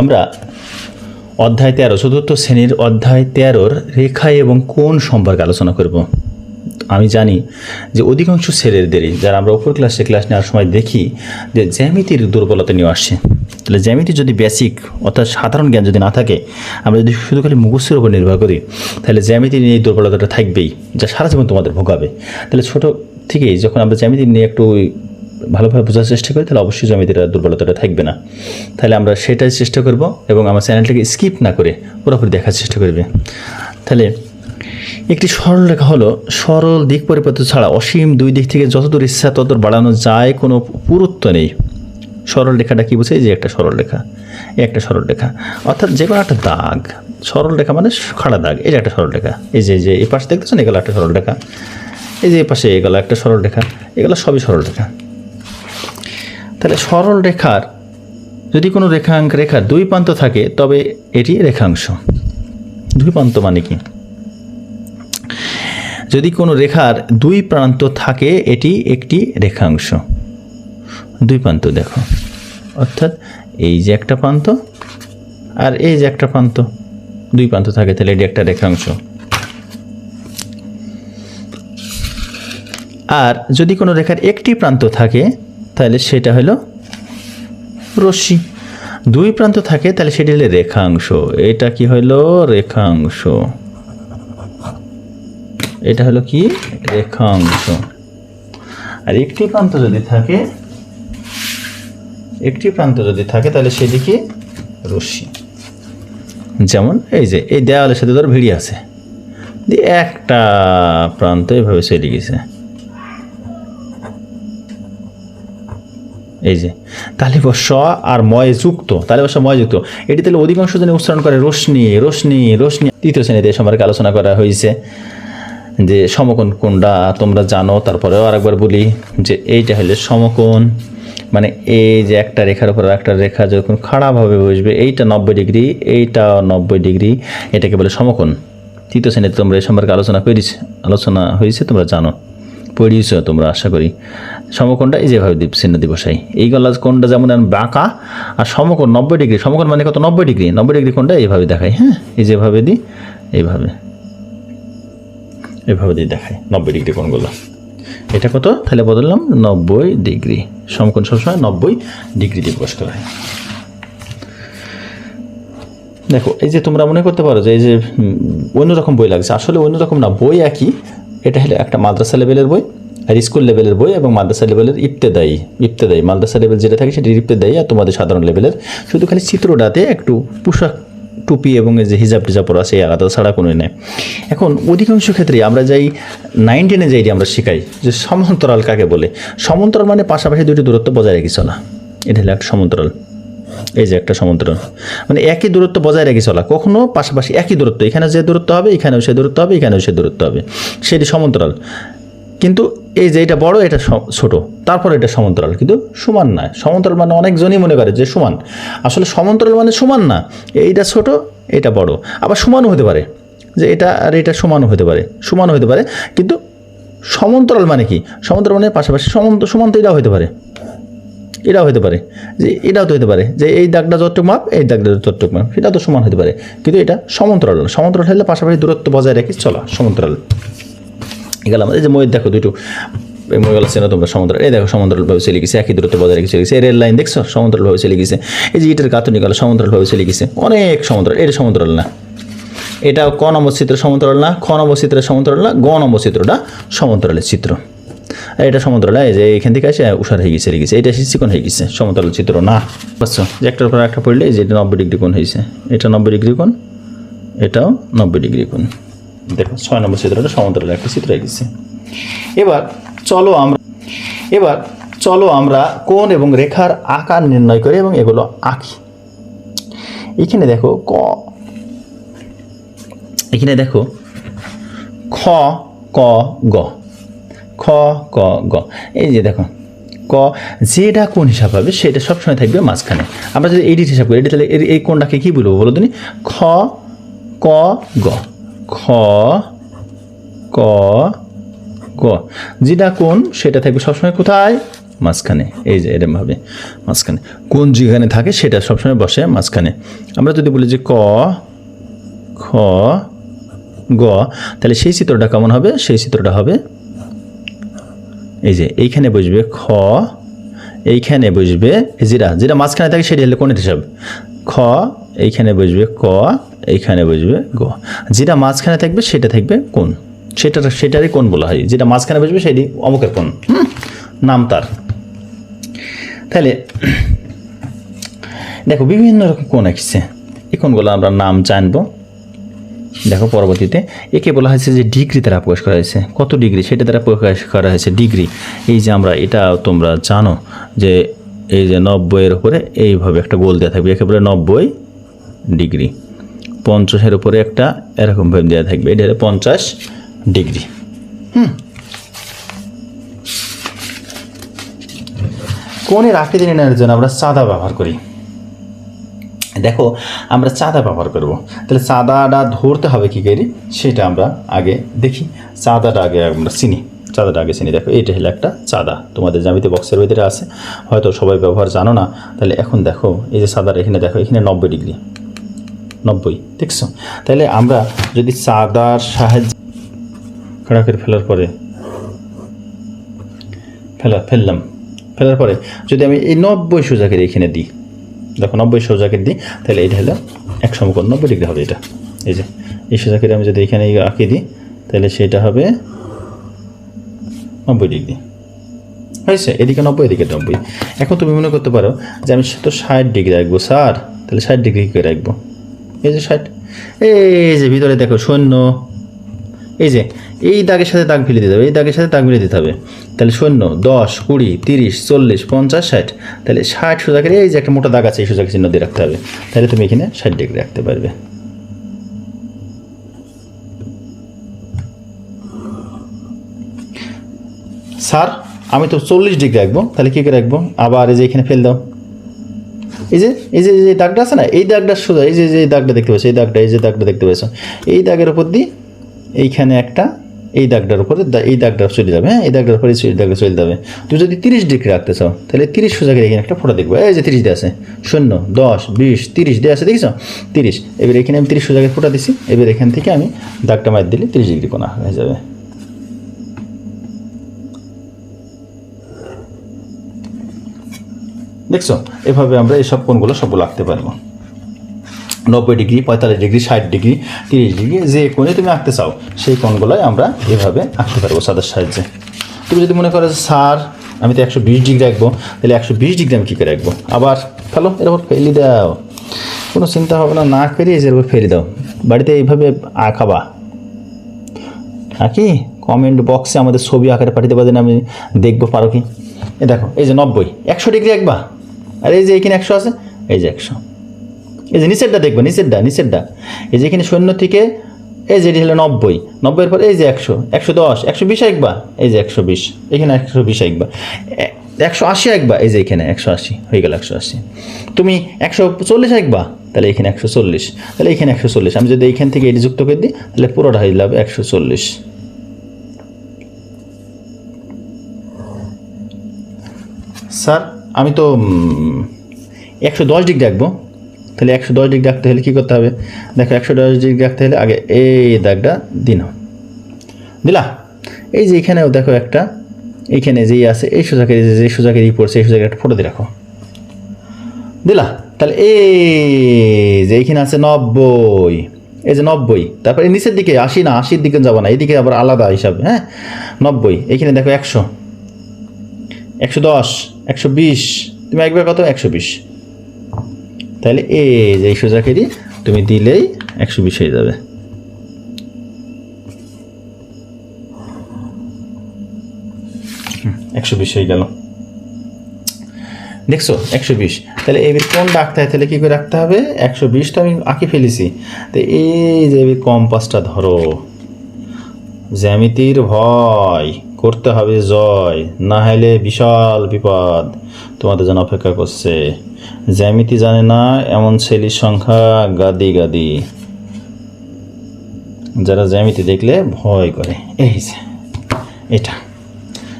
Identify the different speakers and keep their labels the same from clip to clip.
Speaker 1: আমরা অধ্যায় তেরো, চতুর্থ শ্রেণির অধ্যায় তেরোর রেখা এবং কোন সম্পর্কে আলোচনা করব। আমি জানি যে অধিকাংশ ছেলেদেরই যারা আমরা উপর ক্লাসে ক্লাস নেওয়ার সময় দেখি যে জ্যামিতির দুর্বলতা নিয়ে আসছে। তাহলে জ্যামিতি যদি বেসিক অর্থাৎ সাধারণ জ্ঞান যদি না থাকে, আমরা যদি শুধু খালি মুখস্থের উপর নির্ভর করি, তাহলে জ্যামিতি নিয়ে এই দুর্বলতাটা থাকবেই, যা সারা জীবন তোমাদের ভোগাবে তাহলে ছোটো থেকেই যখন আমরা জ্যামিতি নিয়ে একটু ভালোভাবে বোঝার চেষ্টা করি, তাহলে অবশ্যই আর দুর্বলতাটা থাকবে না। তাহলে আমরা সেটাই চেষ্টা করব এবং আমার চ্যানেলটাকে স্কিপ না করে পুরোপুরি দেখার চেষ্টা করবে। তাহলে একটি সরল রেখা হলো, সরল দিক পরিবর্তন ছাড়া অসীম দুই দিক থেকে যতদূর ইচ্ছা ততদূর বাড়ানো যায়, কোনো পুরুত্ব নেই। সরল রেখাটা কি বোঝায়? যে একটা সরল রেখা একটা সরল রেখা। অর্থাৎ যে কোনো একটা দাগ, সরল রেখা মানে খাড়া দাগ, এই যে একটা সরল রেখা। এই যে যে, এই পাশে দেখতেছেন, এগুলো একটা সরল রেখা। এই যে, এই পাশে এগুলো একটা সরল রেখা, এগুলো সবই সরল রেখা। তাহলে সরল রেখার, যদি কোনো রেখাঙ্ক, রেখার দুই প্রান্ত থাকে, তবে এটি রেখাংশ। দুই প্রান্ত মানে কি? যদি কোনো রেখার দুই প্রান্ত থাকে, এটি একটি রেখাংশ। দুই প্রান্ত দেখো। অর্থাৎ এই যে একটা প্রান্ত আর এই যে একটা প্রান্ত, দুই প্রান্ত থাকে, তাহলে এটি একটা রেখাংশ। আর যদি কোনো রেখার একটি প্রান্ত থাকে তাহলে সেটা হলো রশ্মি। দুই প্রান্ত থাকে তাহলে সেটি হলো রেখাংশ। এটা কি হলো? রেখাংশ। এটা হলো কি? রেখাংশ। আর একটি প্রান্ত যদি থাকে, একটি প্রান্ত যদি থাকে তাহলে সেদিকে রশ্মি। যেমন এই যে, এই দেওয়ালের সাথে ধর ভিড়ি আছে। দিয়ে একটা প্রান্ত এভাবে চলে গেছে। এই যে, তাহলে স আর ময় যুক্ত, তাহলে বসা ময় যুক্ত। এটি তাহলে অধিকাংশ জনে উচ্চারণ করে রোশনি রোশনি রোশনি তৃতীয় শ্রেণীতে এ সম্পর্কে আলোচনা করা হয়েছে যে, সমকোণ কোনটা তোমরা জানো, তারপরেও আরেকবার বলি যে, এইটা হলে সমকোণ। মানে এই যে একটা রেখার উপর একটা রেখা যখন খাড়াভাবে বসবে, এইটা নব্বই ডিগ্রি, এইটা নব্বই ডিগ্রি, এটাকে বলে সমকোণ। তৃতীয় শ্রেণীতে তোমরা এ সম্পর্কে আলোচনা করিস আলোচনা হয়েছে তোমরা জানো। পড়িয়েছ তোমরা, আশা করি। সমকোণটা এই যেভাবে দ্বীপ চিহ্ন দিবসাই এই গলা কোণটা যেমন বাঁকা, আর সমকোণ নব্বই ডিগ্রি, সমকোণ মানে কত? নব্বই ডিগ্রি। নব্বই ডিগ্রি কোণটা এইভাবে দেখাই হ্যাঁ? এই যেভাবে দিই এইভাবে এভাবে দিয়ে দেখায় নব্বই ডিগ্রি কোণগুলো। এটা কত? তাহলে বদললাম, নব্বই ডিগ্রি। সমকোণ সবসময় নব্বই ডিগ্রি দিয়ে প্রকাশ করা হয়। দেখো, এই যে তোমরা মনে করতে পারো যে এই যে অন্যরকম বই লাগছে। আসলে অন্যরকম না, বই একই এটা হলো একটা মাদ্রাসা লেভেলের বই আর স্কুল লেভেলের বই এবং মাদ্রাসা লেভেলের ইফতেদায়ী ইফতেদায়ী মাদ্রাসা লেভেল যেটা থাকে সেটা ইফতেদায়ী আর তোমাদের সাধারণ লেভেলের। শুধু খালি চিত্রটাতে একটু পোশাক টুপি এবং যে হিজাব টিজাব পরা এই আলাদা ছাড়া কোনো নেই। এখন অধিকাংশ ক্ষেত্রে আমরা যাই নাইন টেনে যাই আমরা শেখাই, যে সমান্তরাল কাকে বলে? সমান্তরাল মানে পাশাপাশি দুটি দূরত্ব বজায় রেখেছ না এটা হলো একটা সমান্তরাল। এই যে একটা সমান্তরাল মানে একই দূরত্ব বজায় রেখে চলা, কখনো পাশাপাশি একই দূরত্ব এখানে যে দূরত্ব হবে, এখানেও সে দূরত্ব হবে, এখানেও সে দূরত্ব হবে। সেটি সমান্তরাল কিন্তু এই যে এটা বড়, এটা ছোট, তারপর এটা সমান্তরাল কিন্তু সমান নয়। সমান্তরাল মানে অনেকজনই মনে করে যে সমান। আসলে সমান্তরাল মানে সমান না। এইটা ছোট, এটা বড়। আবার সমানও হতে পারে। যে এটা আর এটা সমানও হতে পারে। সমানও হতে পারে। কিন্তু সমান্তরাল মানে কি? সমান্তরাল মানে পাশাপাশি সমান্ত সমান্ত এটাও হতে পারে। এটাও হতে পারে। যে এটাও তো হতে পারে যে এই দাগটা যতটুকু মাপ, এই দাগটা যতটুকু মাপ সেটা তো সমান হতে পারে। কিন্তু এটা সমান্তরাল না। সমান্তরাল হলে পাশাপাশি দূরত্ব বজায় রেখে চলা, সমান্তরাল। এগুলো আমাদের যে ময়ের, দেখো দুটো। এই ময়গুলো চেনো তোমরা? সমান্তরাল। এই দেখো, সমান্তরালভাবে চলে গেছে, একই দূরত্ব বজায় রেখে চলে গেছে। রেল লাইন দেখছ? সমান্তরালভাবে চলে গেছে। এই যে ইটের গাঁথনি গেলো, সমান্তরালভাবে চলে গেছে। অনেক সমান্তরাল। এটা সমান্তরাল না। এটা ক নম্বর চিত্র সমান্তরাল না? খ নম্বর চিত্রের সমান্তরাল না? গ নম্বর চিত্রটা সমান্তরালের চিত্র। আর এটা সমান্তরাল এই যে এখান থেকে আসে উষার হয়ে গেছে গেছে। এটা চিকন হয়ে গেছে, সমতল চিত্র, না। বুঝছ? যে একটার উপর একটা পড়লে যে এটা নব্বই ডিগ্রি কোণ হয়েছে। এটা নব্বই ডিগ্রি কোণ, এটাও নব্বই ডিগ্রি কোণ। দেখো, ছয় নম্বর চিত্রটা সমান্তরাল একটা চিত্র হয়ে গেছে। এবার চলো আমরা, এবার চলো আমরা কোণ এবং রেখার আকার নির্ণয় করি এবং এগুলো আঁকি। এখানে দেখো, ক, এখানে দেখো, খ, ক, গ। খ ক গ। এই যে দেখো, ক, যেটা কোন হিসাব হবে সেটা সবসময় থাকবে মাঝখানে। আমরা যদি এডিট হিসাব করি এটি তাহলে এই কোনটাকে কী বলব বলো তুমি খ, ক, গ। খ, ক, গ। যেটা কোন সেটা থাকবে সবসময় কোথায়? মাঝখানে। এই যে এরমভাবে মাঝখানে। কোন যেখানে থাকে সেটা সবসময় বসে মাঝখানে। আমরা যদি বলি যে ক, খ, গ, তাহলে সেই চিত্রটা কেমন হবে? সেই চিত্রটা হবে এই যে, এইখানে বসবে খ, এইখানে বসবে জিরা যেটা মাঝখানে থাকে সেটা হলে কোনের হিসাব। খ, এইখানে বসবে ক, এইখানে বসবে গ। যেটা মাঝখানে থাকবে সেটা থাকবে কোন সেটা সেটারই কোন বলা হয়। যেটা মাঝখানে বসবে সেটি অমুকের কোন নাম তার। তাহলে, দেখো, বিভিন্ন রকম কোন এসছে এই কোনগুলো আমরা নাম জানব। দেখো পরবর্তীতে, একে বলা হয়েছে যে ডিগ্রি দ্বারা প্রকাশ করা হয়েছে। কত ডিগ্রি সেটা দ্বারা প্রকাশ করা হয়েছে ডিগ্রি এই যে আমরা, এটা তোমরা জানো যে এই যে নব্বইয়ের উপরে এইভাবে একটা গোল দেওয়া থাকবে। একে বলে নব্বই ডিগ্রি পঞ্চাশের উপরে একটা এরকমভাবে দেওয়া থাকবে। এটা পঞ্চাশ ডিগ্রি কোণের আকৃতি নির্ণয়ের জন্য আমরা চাঁদা ব্যবহার করি? দেখো, আমরা চাঁদা ব্যবহার করব। তাহলে চাঁদাটা ধরতে হবে কী করি? সেটা আমরা আগে দেখি। চাঁদাটা আগে আমরা চিনি। চাঁদাটা আগে চিনি। দেখো, এটা হলো একটা চাঁদা। তোমাদের জামিতে বক্সের ভিতরে আছে। হয়তো সবাই ব্যবহার জানো না। তাহলে এখন দেখো, এই যে চাঁদাটা এখানে দেখো, এখানে নব্বই ডিগ্রি। নব্বই, দেখছ? তাহলে আমরা যদি চাঁদার সাহায্যে খাড়া করে ফেলার পরে ফেলা, ফেললাম। ফেলার পরে যদি আমি এই নব্বই সোজাকের এখানে দিই দেখো নব্বই সোজাকের দিই তাহলে এটা হলো এক সমকোণ নব্বই ডিগ্রি হবে এটা। এই যে, এই সোজাকের আমি যদি এখানে আঁকিয়ে দিই, তাহলে সেটা হবে নব্বই ডিগ্রি। হয়েছে? এদিকে নব্বই এদিকে নব্বই। এখন তুমি মনে করতে পারো যে আমি তো ষাট ডিগ্রি রাখব, স্যার। তাহলে ষাট ডিগ্রি করে রাখব? এই যে ষাট। এই যে ভিতরে দেখো শূন্য। এই যে এই দাগের সাথে দাগ ফেলে দিতে হবে, এই দাগের সাথে দাগ ফেলে দিতে হবে। তাহলে শূন্য, দশ, কুড়ি, তিরিশ, চল্লিশ, পঞ্চাশ, ষাট। তাহলে ষাট সোজাকের এই যে একটা মোটা দাগ আছে, এই সোজাকে চিহ্ন দিয়ে রাখতে হবে। তাহলে তুমি এখানে ষাট ডিগ্রি রাখতে পারবে। স্যার, আমি তো চল্লিশ ডিগ্রি রাখব, তাহলে কী করে রাখব? আবার এই যে এখানে ফেল দাও। এই যে এই যে যে দাগটা আছে না, এই দাগটা সোজা, এই যে যে দাগটা দেখতে পাচ্ছ, এই দাগটা, এই যে দাগটা দেখতে পাচ্ছ। এই দাগের উপর দিয়ে এইখানে একটা এই দাগটার উপরে এই দাগটা চলে যাবে হ্যাঁ? এই দাগটার উপরে এই দাগটা চলে যাবে। তুমি যদি তিরিশ ডিগ্রি রাখতে চাও, তাহলে তিরিশ সোজাকে এখানে একটা ফোটা দেখবে। এই যে তিরিশ দিয়ে আছে, শূন্য, দশ, বিশ, তিরিশ দিয়ে আছে, দেখছ? তিরিশ। এবার এখানে আমি তিরিশ সোজাকে ফোটা দিছি, এবার এখান থেকে আমি দাগটা মার দিলে তিরিশ ডিগ্রি কোনা হয়ে যাবে। দেখছ? এভাবে আমরা এইসব কোনগুলো সবগুলো আঁকতে পারব। নব্বই ডিগ্রি, পঁয়তাল্লিশ ডিগ্রি, ষাট ডিগ্রি, তিরিশ ডিগ্রি, যে কোণে তুমি আঁকতে চাও, সেই কোণগুলোই আমরা এভাবে আঁকতে পারব সাদার সাহায্যে। তুমি যদি মনে করো যে, স্যার, আমি তো একশো বিশ ডিগ্রি রাখব তাহলে একশো বিশ ডিগ্রি আমি কী করে রাখব আবার ফেলো এরপর ফেলি দাও। কোনো চিন্তা ভাবনা না না করিয়ে এরপর ফেলে দাও। বাড়িতে এইভাবে আঁকাবা। আঁকি? কমেন্ট বক্সে আমাদের ছবি আকারে পাঠাতে পারেন আমি দেখব, পারো কি? এ দেখো, এই যে নব্বই, একশো ডিগ্রি একবা আর এই যে এখানে একশো আছে, এই যে একশো। এই যে নিচেরটা দেখব নিচেরটা নিচেরটা। এই যে এখানে শূন্য থেকে, এই যে এটি হলো নব্বই। নব্বইয়ের পর এই যে একশো একশো দশ, একশো বিশ একবা এই যে একশো বিশ, এখানে একশো বিশ একবা এ- একশো আশি একবা এই যে এখানে একশো আশি, হয়ে গেল একশো আশি। তুমি একশো চল্লিশ একবা তাহলে এখানে একশো চল্লিশ। তাহলে এখানে একশো চল্লিশ। আমি যদি এইখান থেকে এটি যুক্ত করে দিই, তাহলে পুরোটা হয়ে যাবে একশো চল্লিশ। স্যার, আমি তো একশো দশ ডিগ্রি রাখব। তাহলে একশো দশ ডিগ্রি রাখতে হলে কী করতে হবে? দেখো একশো দশ ডিগ্রি রাখতে হলে আগে এই দাগটা দিন দিলা? এই যে এখানেও দেখো একটা এইখানে যেই আছে, এই সোজাকে যে- সোজাকে এই পড়ছে, এই সোজাকে একটা ফটো দিয়ে রাখো। দিলা? তাহলে এই যে এইখানে আছে নব্বই, এই যে নব্বই, তারপরে নিচের দিকে আশি না, আশির দিকে যাব না এদিকে আবার আলাদা হিসাবে হ্যাঁ? নব্বই এইখানে দেখো একশো একশো দশ, একশো বিশ, তুমি একবার কত? একশো বিশ। তাহলে এই যে এই সোজাকেরই তুমি দিলেই একশো বিশ হয়ে যাবে। একশো বিশ হয়ে গেল। দেখছ, একশো বিশ। তাহলে এবার কোন রাখতে হয় তাহলে কী করে রাখতে হবে? একশো বিশটা আমি আঁকি ফেলেছি। তো এই যে এবার কম্পাসটা ধরো। জ্যামিতির ভয়, করতে হবে জয়, না হলে বিশাল বিপদ। তোমাদের জন্য অপেক্ষা করছে। জ্যামিতি জানে না, এমন ছেলের সংখ্যা গাদি গাদি। যারা জ্যামিতি দেখলে ভয় করে। এই যে, এটা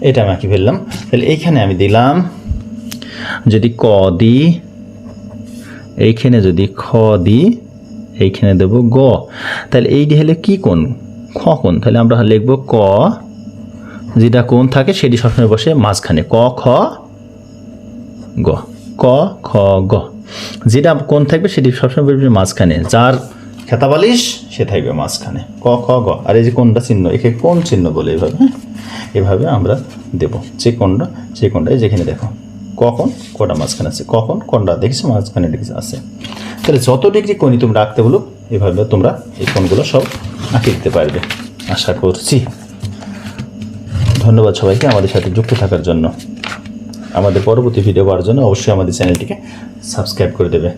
Speaker 1: এটা আমি আঁকি ফেললাম। তাহলে এইখানে আমি দিলাম, যদি ক দি, এইখানে যদি খ দি, এইখানে দেব গ। তাহলে এইটি হলে কি কোন খ কোন তাহলে আমরা লিখব ক, যেটা কোন থাকে সেটি সবসময় বসে মাঝখানে। ক, খ, গ। ক, খ, গ। যেটা কোন থাকবে সেটি সবসময় বসবে মাঝখানে। যার খেতা বালিশ সে থাকবে মাঝখানে। ক, খ, গ। আর এই যে কোনটা চিহ্ন, একে কোন চিহ্ন বলে এভাবে হ্যাঁ? এভাবে আমরা দেব। যে কোনটা যে কোনটা এই যেখানে দেখো। কখন? কটা মাঝখানে আছে? কখন? কোনটা দেখেছ? মাঝখানে দেখেছ? আছে। তাহলে যত ডিগ্রি কোণই তুমি রাখতে বলো, এভাবে তোমরা এই কোণগুলো সব আঁকে দিতে পারবে। আশা করছি। ধন্যবাদ সবাইকে আমাদের সাথে যুক্ত থাকার জন্য। আমাদের পরবর্তী ভিডিও পাওয়ার জন্য অবশ্যই আমাদের চ্যানেলটিকে সাবস্ক্রাইব করে দেবে।